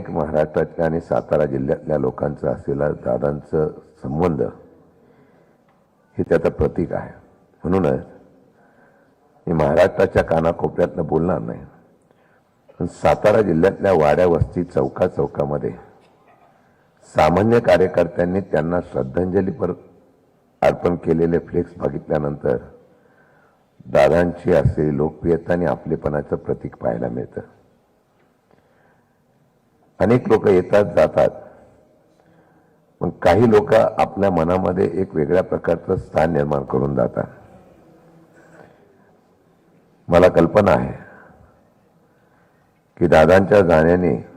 महाराष्ट्रातल्या आणि सातारा जिल्ह्यातल्या लोकांचा असलेला दादांचं संबंध हे त्याचं प्रतीक आहे. म्हणूनच मी महाराष्ट्राच्या कानाकोपऱ्यातनं बोलणार नाही. पण सातारा जिल्ह्यातल्या वाड्या वस्ती चौका चौकामध्ये सामान्य कार्यकर्त्यांनी त्यांना श्रद्धांजली पर अर्पण केलेले फ्लेक्स बघितल्यानंतर दादांची असलेली लोकप्रियता आणि आपलेपणाचं प्रतीक पाहायला मिळतं. अनेक लोक येतात जातात. पण काही लोक आपल्या मनामध्ये एक वेगळ्या प्रकारचं स्थान निर्माण करून जातात. मला कल्पना आहे की दादांच्या जाण्याने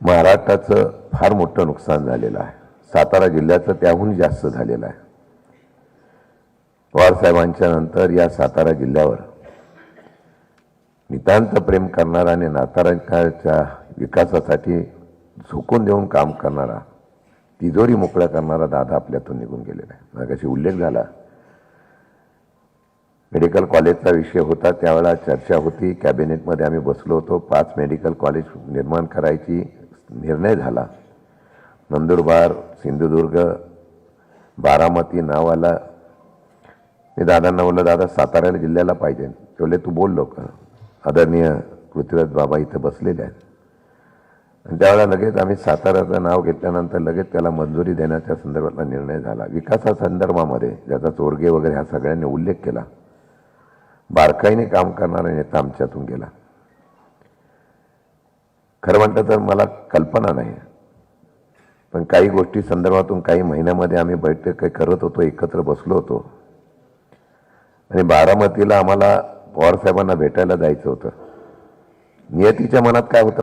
महाराष्ट्राचं फार मोठं नुकसान झालेलं आहे. सातारा जिल्ह्याचं त्याहून जास्त झालेलं आहे. पवार साहेबांच्या नंतर या सातारा जिल्ह्यावर नितांत प्रेम करणारा आणि नाताराच्या विकासासाठी झोकून देऊन काम करणारा तिजोरी मोकळा करणारा दादा आपल्यातून निघून गेलेला आहे. मागाशी उल्लेख झाला. मेडिकल कॉलेजचा विषय होता त्यावेळेला चर्चा होती. कॅबिनेटमध्ये आम्ही बसलो होतो. पाच मेडिकल कॉलेज निर्माण करायची निर्णय झाला. नंदुरबार सिंधुदुर्ग बारामती नावाला. मी दादांना बोललो दादा सातारा जिल्ह्याला पाहिजे. ते बोलले तू बोललो का आदरणीय पृथ्वीराज बाबा इथं बसलेले आहेत. आणि त्यावेळेला लगेच आम्ही साताऱ्याचं नाव घेतल्यानंतर लगेच त्याला मंजुरी देण्याच्या संदर्भातला निर्णय झाला. विकासासंदर्भामध्ये ज्याचा चोरगे वगैरे ह्या सगळ्यांनी उल्लेख केला. बारकाईने काम करणारा नेता आमच्यातून गेला. खरं म्हटलं तर मला कल्पना नाही. पण काही गोष्टी संदर्भातून काही महिन्यामध्ये आम्ही बैठक करत होतो एकत्र बसलो होतो. आणि बारामतीला आम्हाला पवारसाहेबांना भेटायला जायचं होतं. नियतीच्या मनात काय होतं?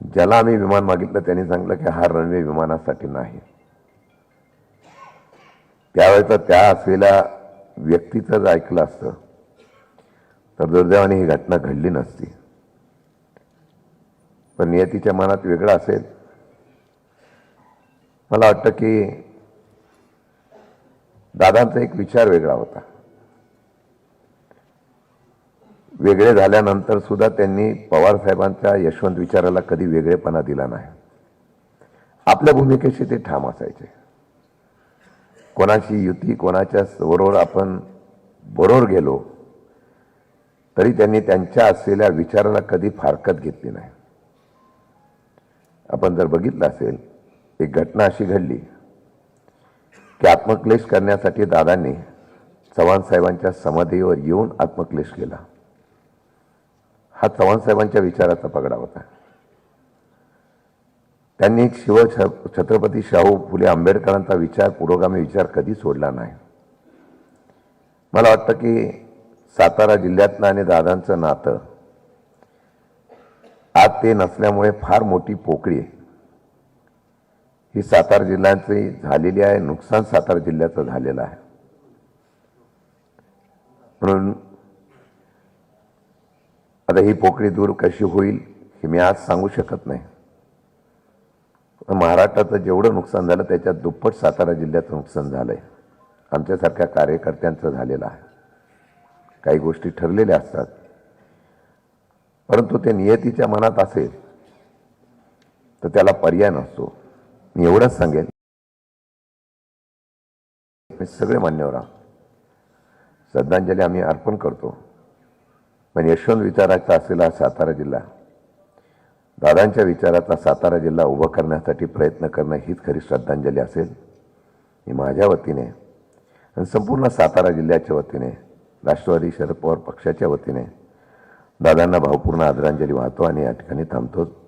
ज्याला आम्ही विमान मागितलं त्यांनी सांगितलं की हा रनवे विमानासाठी नाही. त्यावेळेचा त्या असलेल्या व्यक्तीचं जर ऐकलं असतं तर दुर्दैवाने ही घटना घडली नसती. पण नियतीच्या मनात वेगळं असेल मला वाटतं की दादांचा एक विचार वेगळा होता. वेगळे झाल्यानंतर सुद्धा त्यांनी पवार साहेबांच्या यशवंत विचाराला कधी वेगळेपणा दिला नाही. आपल्या भूमिकेशी ते ठाम असायचे. कोणाची युती कोणाच्या बरोबर आपण बरोबर गेलो तरी त्यांनी त्यांच्या असलेल्या विचाराला कधी फारकत घेतली नाही. आपण जर बघितलं असेल एक घटना अशी घडली की आत्मक्लेश करण्यासाठी दादांनी चव्हाण साहेबांच्या समाधीवर येऊन आत्मक्लेश केला. हा चव्हाण साहेबांच्या विचाराचा पगडा होता. त्यांनी शिव छत्रपती शाहू फुले आंबेडकरांचा विचार पुरोगामी विचार कधी सोडला नाही. मला वाटतं की सातारा जिल्ह्यातलं आणि दादांचं नातं आज ते नसल्यामुळे फार मोठी पोकळी आहे. ही सातारा जिल्ह्याची झालेली आहे नुकसान सातारा जिल्ह्याचं झालेलं आहे. म्हणून आता ही पोकळी दूर कशी होईल हे मी आज सांगू शकत नाही. महाराष्ट्राचं जेवढं नुकसान झालं त्याच्यात दुप्पट सातारा जिल्ह्याचं नुकसान झालं आहे आमच्यासारख्या कार्यकर्त्यांचं झालेलं आहे. काही गोष्टी ठरलेल्या असतात. परंतु ते नियतीच्या मनात असेल तर त्याला पर्याय नसतो. मी एवढंच सांगेन. मी सगळे मान्यवर आहोत श्रद्धांजली आम्ही अर्पण करतो. पण यशवंत विचाराचा असलेला सातारा जिल्हा. दादांच्या विचाराचा सातारा जिल्हा उभा करण्यासाठी प्रयत्न करणं हीच खरी श्रद्धांजली असेल. मी माझ्या वतीने आणि संपूर्ण सातारा जिल्ह्याच्या वतीने राष्ट्रवादी शरद पवार पक्षाच्या वतीने दादांना भावपूर्ण आदरांजली वाहतो आणि या ठिकाणी थांबतो